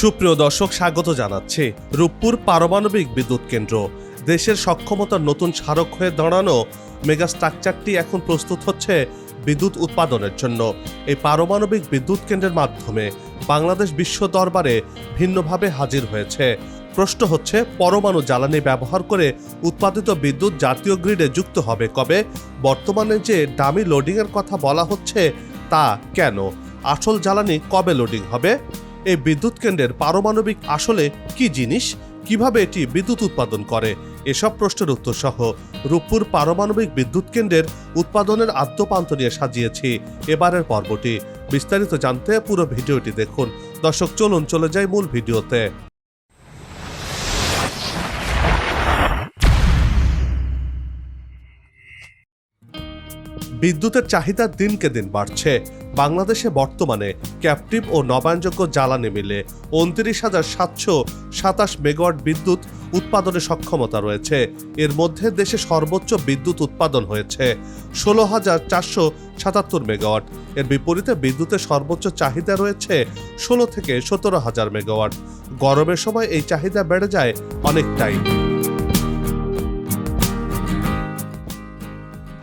সুপ্রিয় দর্শক, স্বাগত জানাচ্ছি রূপপুর পারমাণবিক বিদ্যুৎ কেন্দ্র। দেশের সক্ষমতার নতুন স্মারক হয়ে দাঁড়ানো মেগা স্ট্রাকচারটি এখন প্রস্তুত হচ্ছে বিদ্যুৎ উৎপাদনের জন্য। এই পারমাণবিক বিদ্যুৎ কেন্দ্রের মাধ্যমে বাংলাদেশ বিশ্ব দরবারে ভিন্নভাবে হাজির হয়েছে। প্রশ্ন হচ্ছে, পরমাণু জ্বালানি ব্যবহার করে উৎপাদিত বিদ্যুৎ জাতীয় গ্রিডে যুক্ত হবে কবে? বর্তমানে যে দামি লোডিংয়ের কথা বলা হচ্ছে তা কেন? আসল জ্বালানি কবে লোডিং হবে? এই বিদ্যুৎ কেন্দ্রের পারমাণবিক আসলে কি জিনিস? কীভাবে এটি বিদ্যুৎ উৎপাদন করে? এসব প্রশ্নের উত্তর সহ রূপপুর পারমাণবিক বিদ্যুৎ কেন্দ্রের উৎপাদনের আদ্যপান্ত নিয়ে সাজিয়েছি এবারের পর্বটি। বিস্তারিত জানতে পুরো ভিডিওটি দেখুন। দর্শক, চলুন চলে যায় মূল ভিডিওতে। বিদ্যুতের চাহিদা দিনকে দিন বাড়ছে। বাংলাদেশে বর্তমানে ক্যাপটিভ ও নবায়নযোগ্য জ্বালানি মিলে উনত্রিশ হাজার সাতশো সাতাশ মেগাওয়াট বিদ্যুৎ উৎপাদনের সক্ষমতা রয়েছে। এর মধ্যে দেশে সর্বোচ্চ বিদ্যুৎ উৎপাদন হয়েছে ষোলো হাজার চারশো সাতাত্তর মেগাওয়াট। এর বিপরীতে বিদ্যুতের সর্বোচ্চ চাহিদা রয়েছে ষোলো থেকে সতেরো হাজার মেগাওয়াট। গরমের সময় এই চাহিদা বেড়ে যায় অনেকটাই।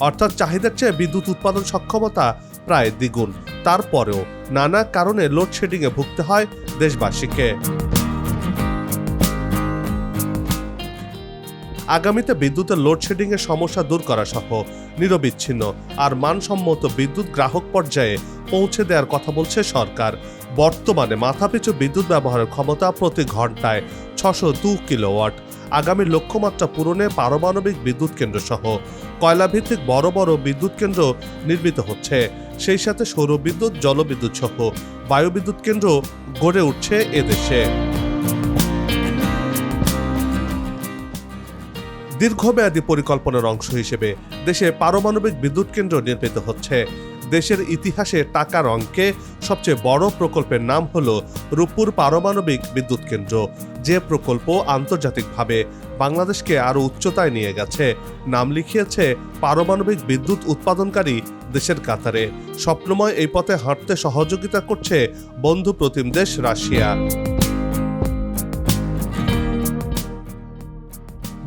অর্থাৎ চাহিদার চেয়ে বিদ্যুৎ উৎপাদন সক্ষমতা প্রায় দ্বিগুণ। তারপরেও নানা কারণে লোডশেডিংয়ে ভুগতে হয় দেশবাসীকে। আগামীতে বিদ্যুতের লোডশেডিং এর সমস্যা দূর করা সহ নিরবিচ্ছিন্ন আর মানসম্মত বিদ্যুৎ গ্রাহক পর্যায়ে পৌঁছে দেওয়ার কথা বলছে সরকার। বর্তমানে মাথাপিছু বিদ্যুৎ ব্যবহারের ক্ষমতা প্রতি ঘন্টায় ছশো দু কিলোওয়াট। আগামী লক্ষ্যমাত্রা পূরণে পারমাণবিক বিদ্যুৎ কেন্দ্র সহ কয়লাভিত্তিক বড় বড় বিদ্যুৎ কেন্দ্র নির্মিত হচ্ছে। সেই সাথে সৌর বিদ্যুৎ জলবিদ্যুৎ সহ বায়ুবিদ্যুৎ কেন্দ্র গড়ে উঠছে এদেশে দীর্ঘমেয়াদী পরিকল্পনার অংশ হিসেবে দেশে পারমাণবিক বিদ্যুৎ কেন্দ্র নির্মিত হচ্ছে। দেশের ইতিহাসে টাকার অঙ্কে সবচেয়ে বড় প্রকল্পের নাম হল রূপপুর পারমাণবিক বিদ্যুৎ কেন্দ্র। যে প্রকল্প আন্তর্জাতিকভাবে বাংলাদেশকে আরও উচ্চতায় নিয়ে গেছে, নাম লিখিয়েছে পারমাণবিক বিদ্যুৎ উৎপাদনকারী দেশের কাতারে। স্বপ্নময় এই পথে হাঁটতে সহযোগিতা করছে বন্ধু প্রতিম দেশ রাশিয়া।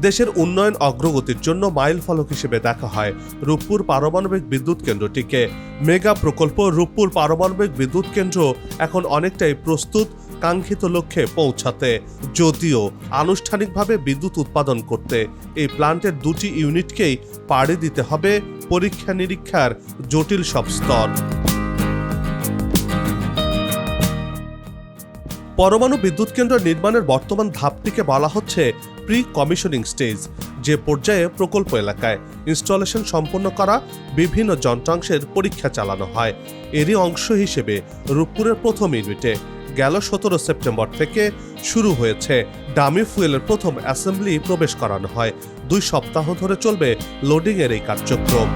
দেশের উন্নয়ন অগ্রগতির জন্য মাইল ফলক হিসেবে দেখা হয় রূপপুর পারমাণবিক বিদ্যুৎ কেন্দ্রটিকে। মেগা প্রকল্প রূপপুর পারমাণবিক বিদ্যুৎ কেন্দ্র এখন অনেকটাই প্রস্তুত, কাঙ্ক্ষিত লক্ষ্যে পৌঁছাতে। যদিও আনুষ্ঠানিকভাবে বিদ্যুৎ উৎপাদন করতে এই প্লান্টের দুটি ইউনিটকেই পাড়ি দিতে হবে পরীক্ষা নিরীক্ষার জটিল সব স্তর। পরমাণু বিদ্যুৎ কেন্দ্র নির্মাণের বর্তমান ধাপটিকে বলা হচ্ছে প্রি কমিশনিং স্টেজ যে পর্যায়ে প্রকল্প এলাকায় ইনস্টলেশন সম্পন্ন করা বিভিন্ন যন্ত্রাংশের পরীক্ষা চালানো হয়। এরই অংশ হিসেবে রূপপুরের প্রথম ইউনিটে গেল সতেরো সেপ্টেম্বর থেকে শুরু হয়েছে। ডামি ফুয়েলের প্রথম অ্যাসেম্বলি প্রবেশ করানো হয়। দুই সপ্তাহ ধরে চলবে লোডিংয়ের এই কার্যক্রম।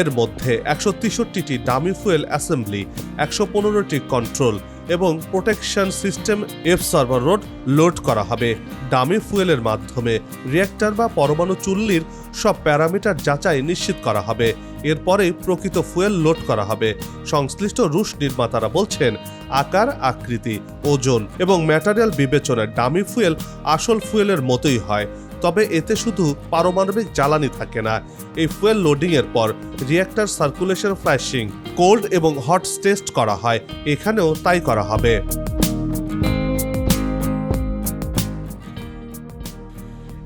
এর মধ্যে একশো তেষট্টিটি ডামি ফুয়েল অ্যাসেম্বলি, একশো পনেরোটি কন্ট্রোল এবং protection system F server road load করা হবে। ডামি ফুয়েলের মাধ্যমে রিয়েক্টর বা পরমাণু চুল্লির সব প্যারামিটার যাচাই নিশ্চিত করা হবে। এরপরেই প্রকৃত ফুয়েল লোড করা হবে। সংশ্লিষ্ট রুশ নির্মাতারা বলছেন, আকার, আকৃতি, ওজন এবং ম্যাটারিয়াল বিবেচনায় ডামি ফুয়েল আসল ফুয়েলের মতোই হয়। তবে এতে শুধু পারমাণবিক জ্বালানি থাকে না, এই ফুয়েল লোডিং এর পর রিয়েক্টর সার্কুলেশন ফ্ল্যাশিং কোল্ড এবং হট টেস্ট করা হয়। এখানেও তাই করা হবে।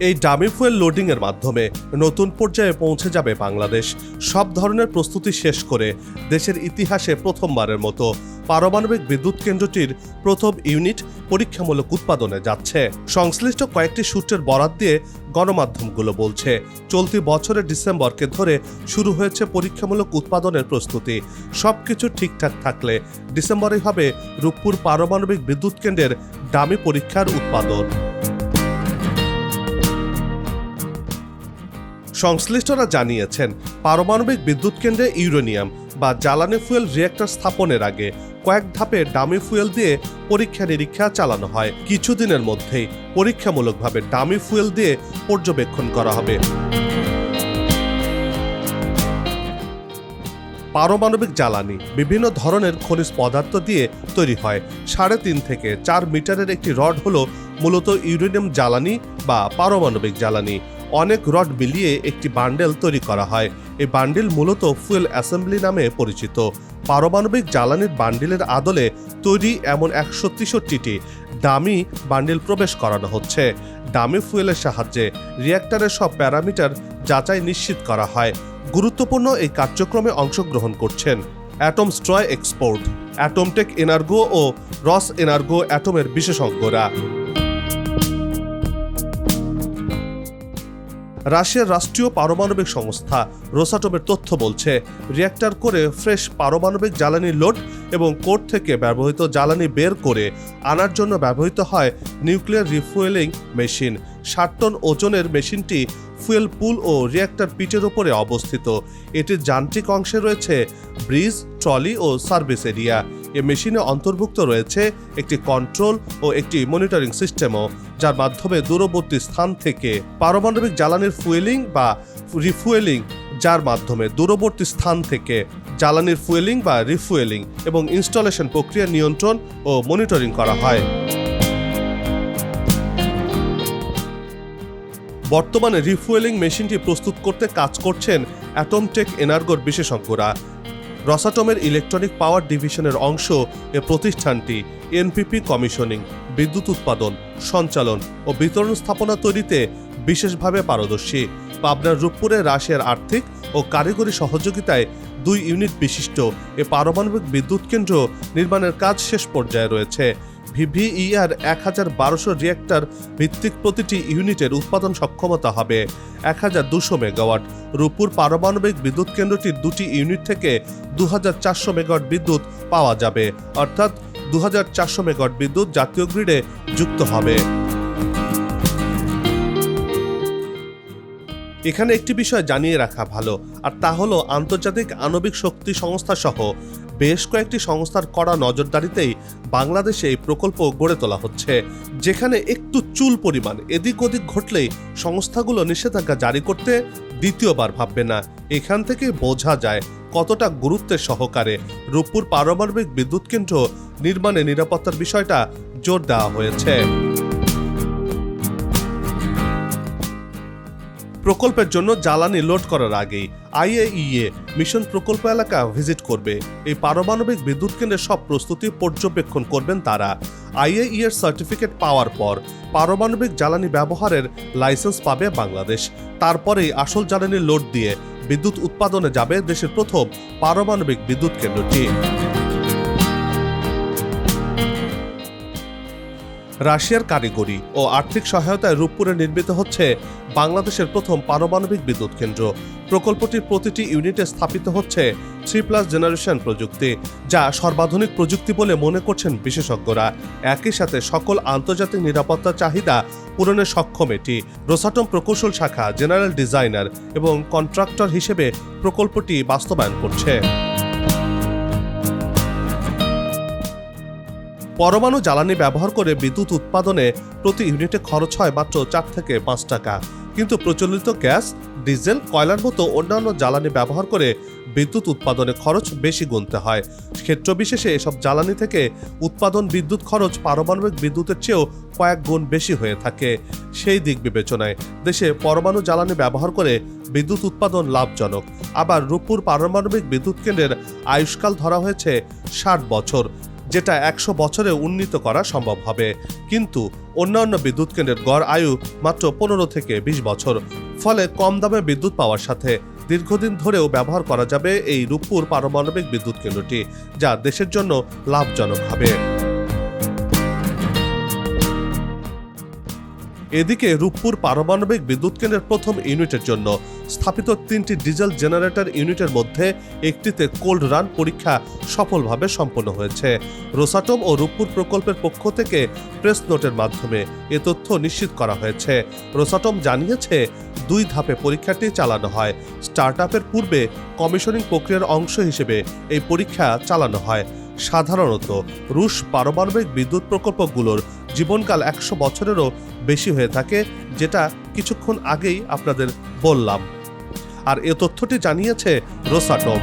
এই ডামি ফুয়েল লোডিংয়ের মাধ্যমে নতুন পর্যায়ে পৌঁছে যাবে বাংলাদেশ। সব ধরনের প্রস্তুতি শেষ করে দেশের ইতিহাসে প্রথমবারের মতো পারমাণবিক বিদ্যুৎ কেন্দ্রটির প্রথম ইউনিট পরীক্ষামূলক উৎপাদনে যাচ্ছে। সংশ্লিষ্ট কয়েকটি সূত্রের বরাত দিয়ে গণমাধ্যমগুলো বলছে, চলতি বছরের ডিসেম্বরকে ধরে শুরু হয়েছে পরীক্ষামূলক উৎপাদনের প্রস্তুতি। সবকিছু ঠিকঠাক থাকলে ডিসেম্বরে হবে রূপপুর পারমাণবিক বিদ্যুৎ কেন্দ্রের ডামি পরীক্ষার উৎপাদন। সংশ্লিষ্টরা জানিয়েছেন, পারমাণবিক বিদ্যুৎ কেন্দ্রে ইউরেনিয়াম বা জ্বালানি ফুয়েল রিয়েক্টর স্থাপনের আগে কয়েক ধাপে ডামি ফুয়েল দিয়ে পরীক্ষা নিরীক্ষা চালানো হয়। কিছুদিনের মধ্যেই পরীক্ষামূলকভাবে ডামি ফুয়েল দিয়ে পর্যবেক্ষণ করা হবে। পারমাণবিক জ্বালানি বিভিন্ন ধরনের খনিজ পদার্থ দিয়ে তৈরি হয়। সাড়ে তিন থেকে চার মিটারের একটি রড হলো মূলত ইউরেনিয়াম জ্বালানি বা পারমাণবিক জ্বালানি। অনেক রড মিলিয়ে একটি বান্ডেল তৈরি করা হয়। এই বান্ডিল মূলত ফুয়েল অ্যাসেম্বলি নামে পরিচিত। পারমাণবিক জ্বালানির বান্ডিলের আদলে তৈরি এমন একশো তেষট্টিটি দামি বান্ডিল প্রবেশ করানো হচ্ছে। দামি ফুয়েলের সাহায্যে রিয়্যাক্টরের সব প্যারামিটার যাচাই নিশ্চিত করা হয়। গুরুত্বপূর্ণ এই কার্যক্রমে অংশগ্রহণ করছেন অ্যাটম স্ট্রয় এক্সপোর্ট অ্যাটমটেক এনার্গো ও রস এনার্গো অ্যাটমের বিশেষজ্ঞরা। রাশিয়ার রাষ্ট্রীয় পারমাণবিক সংস্থা রোসাটমের তথ্য বলছে রিয়্যাক্টর করে ফ্রেশ পারমাণবিক জ্বালানি লোড এবং কোর্ট থেকে ব্যবহৃত জ্বালানি বের করে আনার জন্য ব্যবহৃত হয় নিউক্লিয়ার রিফুয়েলিং মেশিন। ষাট টন ওজনের মেশিনটি ফুয়েল পুল ও রিয়্যাক্টর পিটের ওপরে অবস্থিত। এটির যান্ত্রিক অংশে রয়েছে ব্রিজ, ট্রলি ও সার্ভিস এরিয়া। এ মেশিনে অন্তর্ভুক্ত রয়েছে একটি কন্ট্রোল ও একটি মনিটরিং সিস্টেমও যার মাধ্যমে দূরবর্তী স্থান থেকে পারমাণবিক জ্বালানির ফুয়েলিং বা রিফুয়েলিং যার মাধ্যমে দূরবর্তী স্থান থেকে জ্বালানির ফুয়েলিং বা রিফুয়েলিং এবং ইনস্টলেশন প্রক্রিয়া নিয়ন্ত্রণ ও মনিটরিং করা হয়। বর্তমানে রিফুয়েলিং মেশিনটি প্রস্তুত করতে কাজ করছেন অ্যাটমটেক এনার্গোর বিশেষজ্ঞরা। রসাটমের ইলেকট্রনিক পাওয়ার ডিভিশনের অংশ এ প্রতিষ্ঠানটি, এনপিপি কমিশনিং, বিদ্যুৎ উৎপাদন, সঞ্চালন ও বিতরণ স্থাপনা তৈরিতে বিশেষভাবে পারদর্শী। পাবনার রূপপুরে রাশিয়ার আর্থিক ও কারিগরি সহযোগিতায় দুই ইউনিট বিশিষ্ট এ পারমাণবিক বিদ্যুৎ কেন্দ্র নির্মাণের কাজ শেষ পর্যায়ে রয়েছে। ভিভিইআর এক হাজার বারোশো রিয়েক্টর ভিত্তিক প্রতিটি ইউনিটের উৎপাদন সক্ষমতা হবে এক হাজার দুশো মেগাওয়াট রূপপুর পারমাণবিক বিদ্যুৎ কেন্দ্রটির দুটি ইউনিট থেকে দু হাজার চারশো মেগাওয়াট বিদ্যুৎ পাওয়া যাবে, অর্থাৎ দু হাজার চারশো মেগাওয়াট বিদ্যুৎ জাতীয় গ্রিডে যুক্ত হবে। এখানে একটি বিষয় জানিয়ে রাখা ভালো, আর তা হলো আন্তর্জাতিক আণবিক শক্তি সংস্থা সহ বেশ কয়েকটি সংস্থার কড়া নজরদারিতেই বাংলাদেশে এই প্রকল্প গড়ে তোলা হচ্ছে, যেখানে একটু চুল পরিমাণ এদিক ওদিক ঘটলেই সংস্থাগুলো নিষেধাজ্ঞা জারি করতে দ্বিতীয়বার ভাববে না। এখান থেকে বোঝা যায় কতটা গুরুত্বের সহকারে রূপপুর পারমাণবিক বিদ্যুৎ কেন্দ্র নির্মাণে নিরাপত্তার বিষয়টা জোর দেওয়া হয়েছে। প্রকল্পের জন্য জ্বালানি লোড করার আগেই আইএইএ মিশন প্রকল্প এলাকা ভিজিট করবে। এই পারমাণবিক বিদ্যুৎ কেন্দ্রের সব প্রস্তুতি পর্যবেক্ষণ করবেন তারা। আইএই এর সার্টিফিকেট পাওয়ার পর পারমাণবিক জ্বালানি ব্যবহারের লাইসেন্স পাবে বাংলাদেশ। তারপরেই আসল জ্বালানি লোড দিয়ে বিদ্যুৎ উৎপাদনে যাবে দেশের প্রথম পারমাণবিক বিদ্যুৎ কেন্দ্রটি। রাশিয়ার কারিগরি ও আর্থিক সহায়তায় রূপপুরে নির্মিত হচ্ছে বাংলাদেশের প্রথম পারমাণবিক বিদ্যুৎ কেন্দ্র। প্রকল্পটির প্রতিটি ইউনিটে স্থাপিত হচ্ছে থ্রি প্লাস জেনারেশন প্রযুক্তি, যা সর্বাধুনিক প্রযুক্তি বলে মনে করছেন বিশেষজ্ঞরা। একই সাথে সকল আন্তর্জাতিক নিরাপত্তা চাহিদা পূরণে সক্ষম এটি। রোসাটম প্রকৌশল শাখা জেনারেল ডিজাইনার এবং কন্ট্রাক্টর হিসেবে প্রকল্পটি বাস্তবায়ন করছে। পরমাণু জ্বালানি ব্যবহার করে বিদ্যুৎ উৎপাদনে প্রতি ইউনিটে খরচ হয় মাত্র চার থেকে পাঁচ টাকা। কিন্তু প্রচলিত গ্যাস, ডিজেল, কয়লার মতো অন্যান্য জ্বালানি ব্যবহার করে বিদ্যুৎ উৎপাদনে খরচ বেশি গুনতে হয়। ক্ষেত্র বিশেষে এসব জ্বালানি থেকে উৎপাদন বিদ্যুৎ খরচ পারমাণবিক বিদ্যুতের চেয়েও কয়েক গুণ বেশি হয়ে থাকে। সেই দিক বিবেচনায় দেশে পরমাণু জ্বালানি ব্যবহার করে বিদ্যুৎ উৎপাদন লাভজনক। আবার রূপপুর পারমাণবিক বিদ্যুৎ কেন্দ্রের আয়ুষ্কাল ধরা হয়েছে ষাট বছর। যেটা একশো বছরে উন্নীত করা সম্ভব হবে। কিন্তু অন্যান্য বিদ্যুৎ কেন্দ্রের গড় আয়ু মাত্র পনেরো থেকে বিশ বছর। ফলে কম দামে বিদ্যুৎ পাওয়ার সাথে দীর্ঘদিন ধরেও ব্যবহার করা যাবে এই রূপপুর পারমাণবিক বিদ্যুৎ কেন্দ্রটি, যা দেশের জন্য লাভজনক হবে। এদিকে রূপপুর পারমাণবিক বিদ্যুৎ কেন্দ্রের প্রথম ইউনিটের জন্য স্থাপিত তিনটি ডিজেল জেনারেটর ইউনিটের মধ্যে একটিতে কোল্ড রান পরীক্ষা সফলভাবে সম্পন্ন হয়েছে। রোসাটম ও রূপপুর প্রকল্পের পক্ষ থেকে প্রেস নোটের মাধ্যমে এ তথ্য নিশ্চিত করা হয়েছে। রোসাটম জানিয়েছে, দুই ধাপে পরীক্ষাটি চালানো হয়। স্টার্ট পূর্বে কমিশনিং প্রক্রিয়ার অংশ হিসেবে এই পরীক্ষা চালানো হয়। সাধারণত রুশ পারমাণবিক বিদ্যুৎ প্রকল্পগুলোর জীবনকাল একশো বছরেরও বেশি হয়ে থাকে যেটা কিছুক্ষণ আগেই আপনাদের বললাম। আর এ তথ্যটি জানিয়েছে রোসাটম।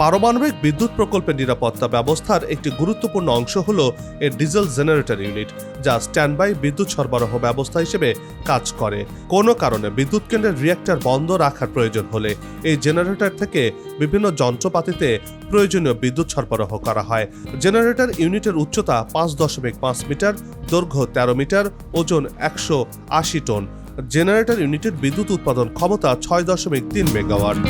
পারমাণবিক বিদ্যুৎ প্রকল্পের নিরাপত্তা ব্যবস্থার একটি গুরুত্বপূর্ণ অংশ হল এর ডিজেল জেনারেটর ইউনিট, যা স্ট্যান্ডবাই বিদ্যুৎ সরবরাহ ব্যবস্থা হিসেবে কাজ করে। কোনো কারণে বিদ্যুৎ কেন্দ্রের রিয়েক্টর বন্ধ রাখার প্রয়োজন হলে এই জেনারেটর থেকে বিভিন্ন যন্ত্রপাতিতে প্রয়োজনীয় বিদ্যুৎ সরবরাহ করা হয়। জেনারেটর ইউনিটের উচ্চতা পাঁচ দশমিক পাঁচ মিটার, দৈর্ঘ্য তেরো মিটার, ওজন একশো আশি টন। জেনারেটর ইউনিটের বিদ্যুৎ উৎপাদন ক্ষমতা ছয় দশমিক তিন মেগাওয়াট।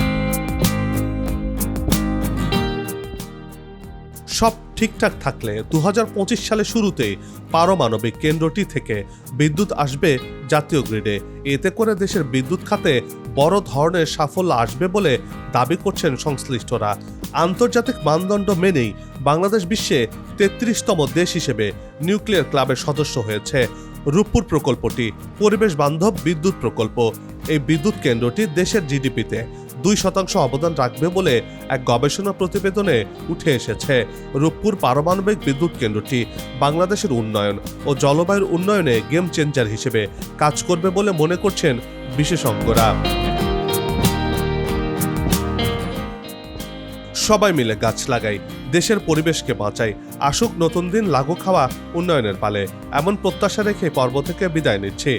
সব ঠিকঠাক থাকলে দু সালের শুরুতেই পারমাণবিক কেন্দ্রটি থেকে বিদ্যুৎ আসবে জাতীয় গ্রিডে এতে করে দেশের বিদ্যুৎ খাতে বড় ধরনের সাফল্য আসবে বলে দাবি করছেন সংশ্লিষ্টরা। আন্তর্জাতিক মানদণ্ড মেনেই বাংলাদেশ বিশ্বে তেত্রিশতম দেশ হিসেবে নিউক্লিয়ার ক্লাবের সদস্য হয়েছে। রূপপুর প্রকল্পটি পরিবেশ বান্ধব বিদ্যুৎ প্রকল্প। এই বিদ্যুৎ কেন্দ্রটি দেশের জিডিপিতে দুই শতাংশ অবদান রাখবে বলে এক গবেষণা প্রতিবেদনে উঠে এসেছে। রূপপুর পারমাণবিক বিদ্যুৎ কেন্দ্রটি বাংলাদেশের উন্নয়ন ও জলবায়ুর উন্নয়নে গেম চেঞ্জার হিসেবে কাজ করবে বলে মনে করছেন বিশেষজ্ঞরা। সবাই মিলে গাছ লাগাই, দেশের পরিবেশকে বাঁচাই, আসুক নতুন দিন লাগু খাওয়া উন্নয়নের পালে। এমন প্রত্যাশা রেখে পর্ব থেকে বিদায় নিচ্ছি।